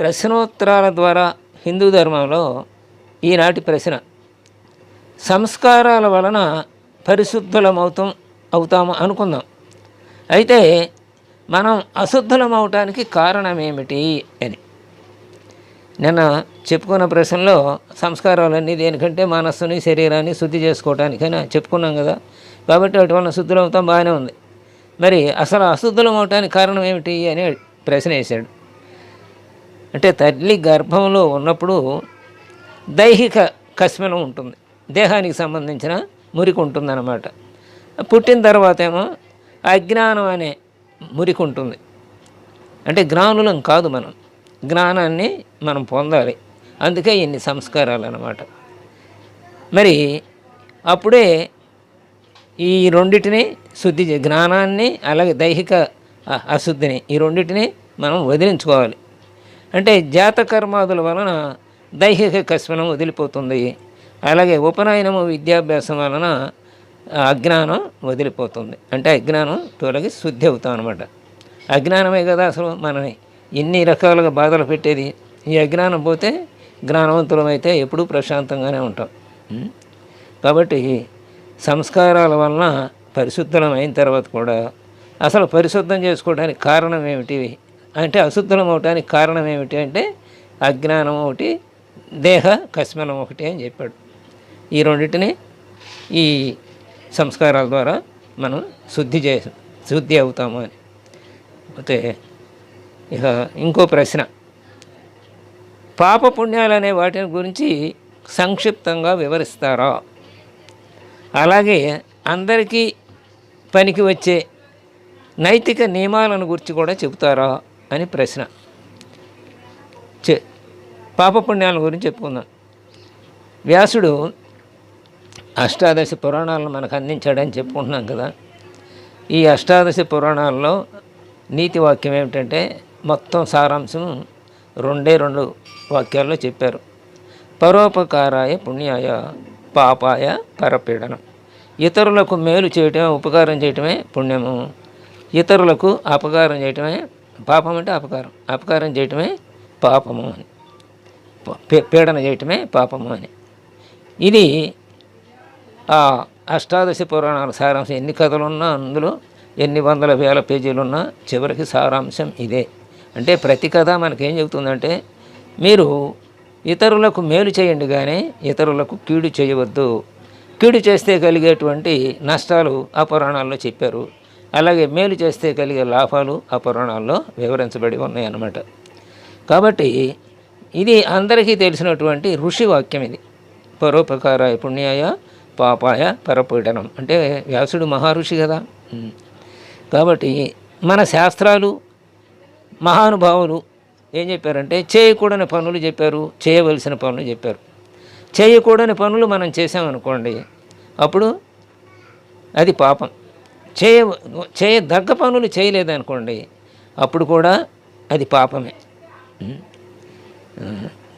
ప్రశ్నోత్తరాల ద్వారా హిందూ ధర్మంలో ఈనాటి ప్రశ్న సంస్కారాల వలన పరిశుద్ధులమవుతాం అవుతాము అనుకుందాం. అయితే మనం అశుద్ధులం అవటానికి కారణం ఏమిటి అని. నిన్న చెప్పుకున్న ప్రశ్నలో సంస్కారాలన్నీ దేనికంటే మనస్సుని శరీరాన్ని శుద్ధి చేసుకోవటానికైనా చెప్పుకున్నాం కదా. కాబట్టి వాటి వలన శుద్ధులవుతాం బాగానే ఉంది. మరి అసలు అశుద్ధులం అవటానికి కారణం ఏమిటి అని ప్రశ్న వేశాడు. అంటే తల్లి గర్భంలో ఉన్నప్పుడు దైహిక కస్మలం ఉంటుంది. దేహానికి సంబంధించిన మురికి ఉంటుందన్నమాట. పుట్టిన తర్వాత ఏమో అజ్ఞానం అనే మురికి ఉంటుంది. అంటే జ్ఞానులం కాదు మనం. జ్ఞానాన్ని మనం పొందాలి. అందుకే ఇన్ని సంస్కారాలు అన్నమాట మరి అప్పుడే ఈ రెండింటిని శుద్ధి జ్ఞానాన్ని అలాగే దైహిక అశుద్ధిని ఈ రెండింటిని మనం వదిలించుకోవాలి. అంటే జాతకర్మాదుల వలన దైహిక కస్మనం వదిలిపోతుంది. అలాగే ఉపనయనము విద్యాభ్యాసం వలన అజ్ఞానం వదిలిపోతుంది. అంటే అజ్ఞానం తొలగి శుద్ధి అవుతాం అనమాట అజ్ఞానమే కదా అసలు మనని ఎన్ని రకాలుగా బాధలు పెట్టేది. ఈ అజ్ఞానం పోతే జ్ఞానవంతులమైతే ఎప్పుడూ ప్రశాంతంగానే ఉంటాం. కాబట్టి సంస్కారాల వలన పరిశుద్ధం అయిన తర్వాత కూడా అసలు పరిశుద్ధం చేసుకోవడానికి కారణం ఏమిటి? అంటే అశుద్ధం అవటానికి కారణం ఏమిటి అంటే అజ్ఞానం ఒకటి దేహ కస్మలం ఒకటి అని చెప్పాడు. ఈ రెండింటిని ఈ సంస్కారాల ద్వారా మనం శుద్ధి చే శుద్ధి అవుతాము అని. అయితే ఇక ఇంకో ప్రశ్న. పాప పుణ్యాలు అనే వాటి గురించి సంక్షిప్తంగా వివరిస్తారా? అలాగే అందరికీ పనికి వచ్చే నైతిక నియమాలను గురించి కూడా చెబుతారా? అని ప్రశ్న. చె పాపపుణ్యాల గురించి చెప్పుకుందాం. వ్యాసుడు అష్టాదశ పురాణాలను మనకు అందించాడని చెప్పుకుంటున్నాం కదా. ఈ అష్టాదశ పురాణాల్లో నీతి వాక్యం ఏమిటంటే మొత్తం సారాంశం రెండే రెండు వాక్యాల్లో చెప్పారు. పరోపకారాయ పుణ్యాయ పాపాయ పరపీడనం. ఇతరులకు మేలు చేయటమే ఉపకారం చేయటమే పుణ్యము. ఇతరులకు అపకారం చేయటమే పాపం అంటే అపకారం. అపకారం చేయటమే పాపము అని. పీడన చేయటమే పాపము అని. ఇది ఆ అష్టాదశ పురాణాల సారాంశం. ఎన్ని కథలున్నా అందులో ఎన్ని వందల వేల పేజీలున్నా చివరికి సారాంశం ఇదే. అంటే ప్రతి కథ మనకేం చెబుతుందంటే మీరు ఇతరులకు మేలు చేయండి కానీ ఇతరులకు కీడు చేయవద్దు. కీడు చేస్తే కలిగేటువంటి నష్టాలు ఆ పురాణాల్లో చెప్పారు. అలాగే మేలు చేస్తే కలిగే లాభాలు ఆ పురాణాల్లో వివరించబడి ఉన్నాయన్నమాట. కాబట్టి ఇది అందరికీ తెలిసినటువంటి ఋషి వాక్యం ఇది. పరోపకారాయ పుణ్యాయ పాపాయ పరపీడనం. అంటే వ్యాసుడు మహర్షి కదా. కాబట్టి మన శాస్త్రాలు మహానుభావులు ఏం చెప్పారంటే చేయకూడని పనులు చెప్పారు చేయవలసిన పనులు చెప్పారు. చేయకూడని పనులు మనం చేసామనుకోండి అప్పుడు అది పాపం. చేయ చేయదగ్గ పనులు చేయలేదనుకోండి అప్పుడు కూడా అది పాపమే.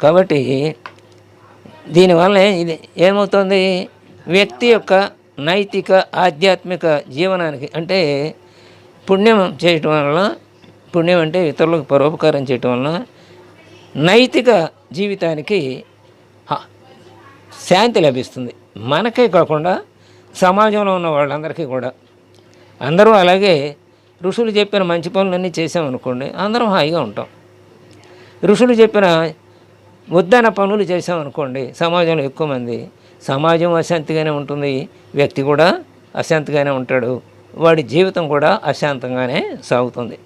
కాబట్టి దీనివల్ల ఇది ఏమవుతుంది? వ్యక్తి యొక్క నైతిక ఆధ్యాత్మిక జీవనానికి అంటే పుణ్యం చేయటం వలన పుణ్యం అంటే ఇతరులకు పరోపకారం చేయటం వలన నైతిక జీవితానికి శాంతి లభిస్తుంది. మనకే కాకుండా సమాజంలో ఉన్న వాళ్ళందరికీ కూడా. అందరూ అలాగే ఋషులు చెప్పిన మంచి పనులన్నీ చేసామనుకోండి అందరం హాయిగా ఉంటాం. ఋషులు చెప్పిన వద్దన పనులు చేసామనుకోండి సమాజంలో ఎక్కువ మంది సమాజం అశాంతిగానే ఉంటుంది వ్యక్తి కూడా అశాంతిగానే ఉంటాడు వాడి జీవితం కూడా అశాంతంగానే సాగుతుంది.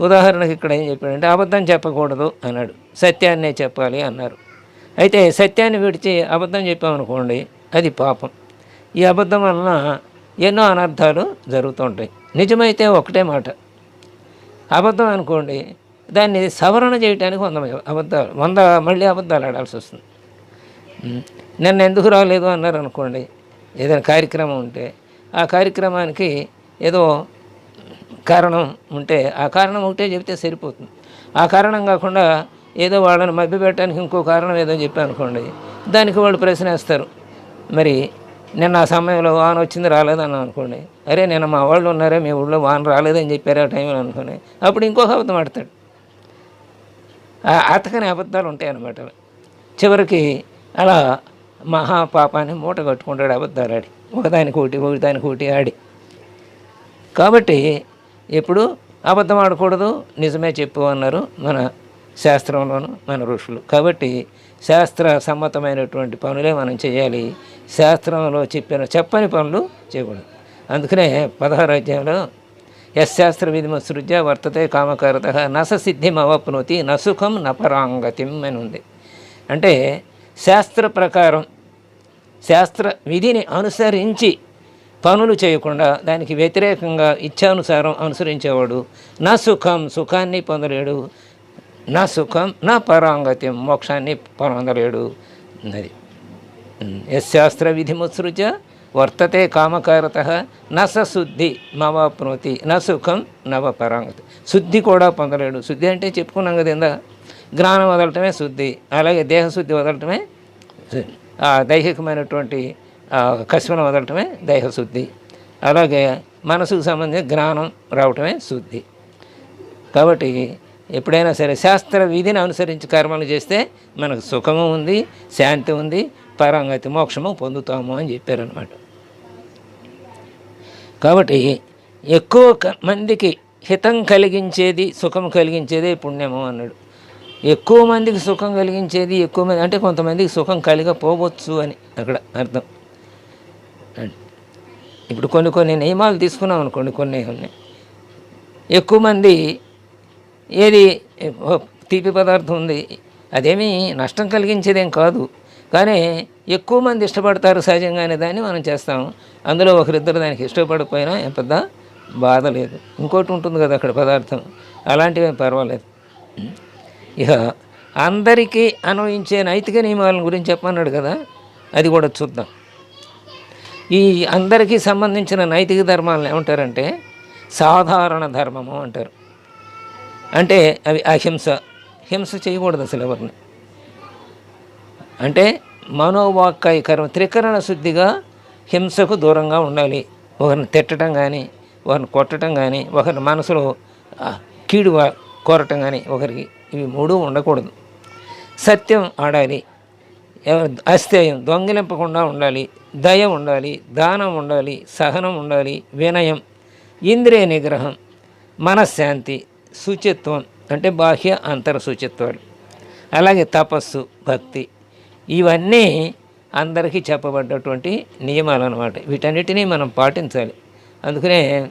ఉదాహరణకి ఇక్కడ ఏం చెప్పాడంటే అబద్ధం చెప్పకూడదు అన్నాడు సత్యాన్నే చెప్పాలి అన్నారు. అయితే సత్యాన్ని విడిచి అబద్ధం చెప్పామనుకోండి అది పాపం. ఈ అబద్ధం వలన ఎన్నో అనర్థాలు జరుగుతుంటాయి. నిజమైతే ఒకటే మాట. అబద్ధం అనుకోండి దాన్ని సవరణ చేయడానికి వంద అబద్ధాలు వంద మళ్ళీ అబద్ధాలు ఆడాల్సి వస్తుంది. నన్ను నిన్న ఎందుకు రాలేదు అన్నారు అనుకోండి ఏదైనా కార్యక్రమం ఉంటే ఆ కార్యక్రమానికి ఏదో కారణం ఉంటే ఆ కారణం ఒకటే చెప్తే సరిపోతుంది. ఆ కారణం కాకుండా ఏదో వాళ్ళని మభ్యపెట్టడానికి ఇంకో కారణం ఏదో చెప్పానుకోండి దానికి వాళ్ళు ప్రశ్న వేస్తారు మరి నిన్న ఆ సమయంలో వాన వచ్చింది రాలేదని అనుకోండి. అరే నిన్న మా వాళ్ళు ఉన్నారే మీ ఊళ్ళో వాన రాలేదని చెప్పారు ఆ టైంలో అనుకోండి. అప్పుడు ఇంకొక అబద్ధం ఆడతాడు. ఆ అతకని అబద్ధాలు ఉంటాయి అన్నమాట చివరికి అలా మహాపాపాన్ని మూట కట్టుకుంటాడు అబద్ధాలు ఆడి. ఒకదానికి ఒకటి ఒకదానికి ఒకటి ఆడి. కాబట్టి ఎప్పుడు అబద్ధం ఆడకూడదు. నిజమే చెప్పు అన్నారు మన శాస్త్రంలోను మన ఋషులు. కాబట్టి శాస్త్ర సమ్మతమైనటువంటి పనులే మనం చేయాలి. శాస్త్రంలో చెప్పిన చెప్పని పనులు చేయకూడదు. అందుకనే పదహారు అధ్యాయంలో యశాస్త్ర విధిమసృజ్య వర్తతే కామకారత నస సిద్ధిం అవప్నోతి నసుఖం నపరాంగతిం అని ఉంది. అంటే శాస్త్ర ప్రకారం శాస్త్ర విధిని అనుసరించి పనులు చేయకుండా దానికి వ్యతిరేకంగా ఇచ్చానుసారం అనుసరించేవాడు నా సుఖం సుఖాన్ని పొందలేడు. నా సుఖం నా పరాంగతి మోక్షాన్ని పొందలేడు అది యశాస్త్ర విధిముత్సృజ వర్తతే కామకారత నస శుద్ధి మవాప్నోతి నా సుఖం నవ పరాంగతి శుద్ధి కూడా పొందలేడు. శుద్ధి అంటే చెప్పుకున్నాం కదా ఇందా జ్ఞానం వదలటమే శుద్ధి అలాగే దేహశుద్ధి వదలటమే ఆ దైహికమైనటువంటి కశ్మను వదలటమే దేహశుద్ధి అలాగే మనసుకు సంబంధించిన జ్ఞానం రావటమే శుద్ధి. కాబట్టి ఎప్పుడైనా సరే శాస్త్ర విధిని అనుసరించి కర్మలు చేస్తే మనకు సుఖము ఉంది శాంతి ఉంది పరంగతి మోక్షము పొందుతాము అని చెప్పారనమాట కాబట్టి ఎక్కువ మందికి హితం కలిగించేది సుఖం కలిగించేదే పుణ్యము అన్నాడు. ఎక్కువ మందికి సుఖం కలిగించేది ఎక్కువ మంది అంటే కొంతమందికి సుఖం కలిగపోవచ్చు అని అక్కడ అర్థం. ఇప్పుడు కొన్ని కొన్ని నియమాలు తీసుకున్నాం అనుకోండి కొన్ని ఉన్నాయి ఎక్కువ మంది ఏది? తీపి పదార్థం ఉంది. అదేమీ నష్టం కలిగించేదేం కాదు. కానీ ఎక్కువ మంది ఇష్టపడతారు సహజంగానే దాన్ని మనం చేస్తాం. అందులో ఒకరిద్దరు దానికి ఇష్టపడిపోయినా ఏం పెద్ద బాధ లేదు. ఇంకోటి ఉంటుంది కదా అక్కడ పదార్థం. అలాంటివి పర్వాలేదు. ఇక అందరికీ అన్వయించే నైతిక నియమాల గురించి చెప్పన్నాడు కదా? అది కూడా చూద్దాం. ఈ అందరికీ సంబంధించిన నైతిక ధర్మాలను ఏమంటారంటే సాధారణ ధర్మము అంటారు. అంటే అవి అహింస హింస. చేయకూడదు అసలు ఎవరిని. అంటే మనోవాక్కర్మ త్రికరణ శుద్ధిగా హింసకు దూరంగా ఉండాలి. ఒకరిని తిట్టడం కానీ ఒకరిని కొట్టడం కానీ ఒకరి మనసులో కీడు కోరటం కానీ ఒకరికి ఇవి మూడు ఉండకూడదు. సత్యం ఆడాలి. ఎవరి అస్థేయం దొంగిలింపకుండా ఉండాలి. దయ ఉండాలి దానం ఉండాలి సహనం ఉండాలి వినయం ఇంద్రియ నిగ్రహం మనశ్శాంతి శుచిత్వం అంటే బాహ్య అంతర శుచిత్వాలు. అలాగే తపస్సు భక్తి ఇవన్నీ అందరికీ చెప్పబడ్డటువంటి నియమాలు అనమాట వీటన్నిటినీ మనం పాటించాలి. అందుకనే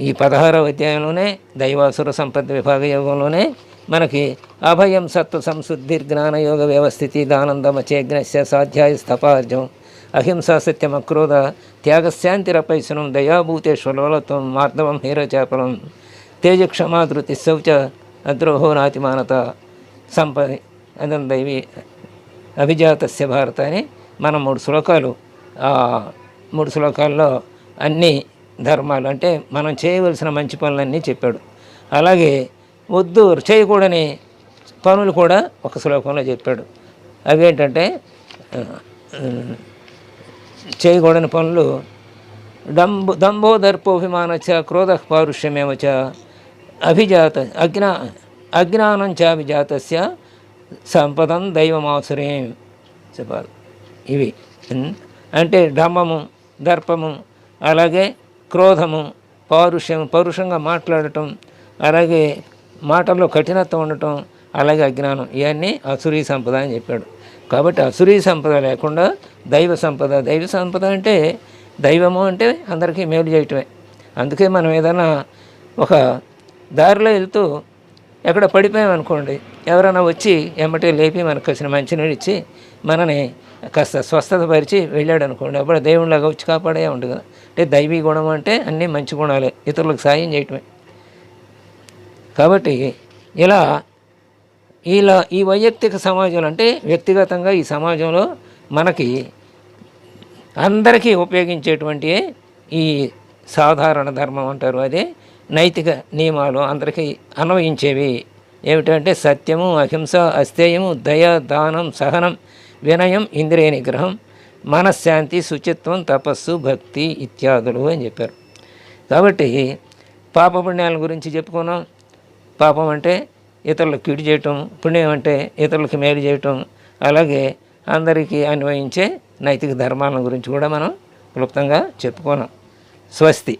ఈ పదహారవ అధ్యాయంలోనే దైవాసుర సంపద విభాగ యోగంలోనే మనకి అభయం సత్వ సంశుద్ధి జ్ఞానయోగ వ్యవస్థితి దానందమ దానందమచేజ్ఞస్య సాధ్యాయ స్థపార్జం అహింసా సత్యం అక్రోధ త్యాగశాంతిరపైసనం దయాభూతేశ్వలోలత్వం మార్దవం హీరచేపలం తేజక్షమాధృతి శౌచ అద్రోహో నాతిమానత సంపది అదం దైవీ అభిజాతస్య భారత అని మనం మూడు శ్లోకాలు మూడు శ్లోకాల్లో అన్ని ధర్మాలు అంటే మనం చేయవలసిన మంచి పనులన్నీ చెప్పాడు. అలాగే వద్దు చేయకూడని పనులు కూడా ఒక శ్లోకంలో చెప్పాడు. అవి ఏంటంటే చేయకూడని పనులు డంబు దంభో దర్పోభిమానచ క్రోధ పారుష్యమేమచ అభిజాత అజ్ఞా అజ్ఞానం చాభిజాతస్య సంపదం దైవమాసురేం చెప్పాలి. ఇవి. అంటే డంబము దర్పము అలాగే క్రోధము పౌరుషం పౌరుషంగా మాట్లాడటం అలాగే మాటల్లో కఠినత్వం ఉండటం అలాగే అజ్ఞానం. ఇవన్నీ అసురీ సంపద అని చెప్పాడు. కాబట్టి అసురీ సంపద లేకుండా దైవ సంపద. దైవ సంపద అంటే దైవము అంటే అందరికీ మేలు చేయటమే. అందుకే మనం ఏదైనా ఒక దారిలో వెళ్తూ ఎక్కడ పడిపోయామనుకోండి ఎవరైనా వచ్చి ఎమ్మటే లేపి మనకు వచ్చిన మంచినీళ్ళు ఇచ్చి మనని కాస్త స్వస్థత పరిచి వెళ్ళాడు అనుకోండి అప్పుడు దేవుళ్ళగా వచ్చి కాపాడే ఉండదు కదా. అంటే దైవీ గుణం అంటే అన్నీ మంచి గుణాలే ఇతరులకు సాయం చేయటమే. కాబట్టి ఇలా ఇలా ఈ వైయక్తిక సమాజంలో అంటే వ్యక్తిగతంగా ఈ సమాజంలో మనకి అందరికీ ఉపయోగించేటువంటి ఈ సాధారణ ధర్మం అంటారు. అదే నైతిక నియమాలు అందరికీ అన్వయించేవి. ఏమిటంటే సత్యము అహింస అస్థేయము దయ దానం సహనం వినయం ఇంద్రియ నిగ్రహం మనశ్శాంతి శుచిత్వం తపస్సు భక్తి ఇత్యాదులు అని చెప్పారు. కాబట్టి పాపపుణ్యాల గురించి చెప్పుకున్నాం. పాపం అంటే ఇతరులకు కీడు చేయటం పుణ్యం అంటే ఇతరులకు మేలు చేయటం అలాగే అందరికీ అన్వయించే నైతిక ధర్మాల గురించి కూడా మనం క్లుప్తంగా చెప్పుకున్నాం. స్వస్తి.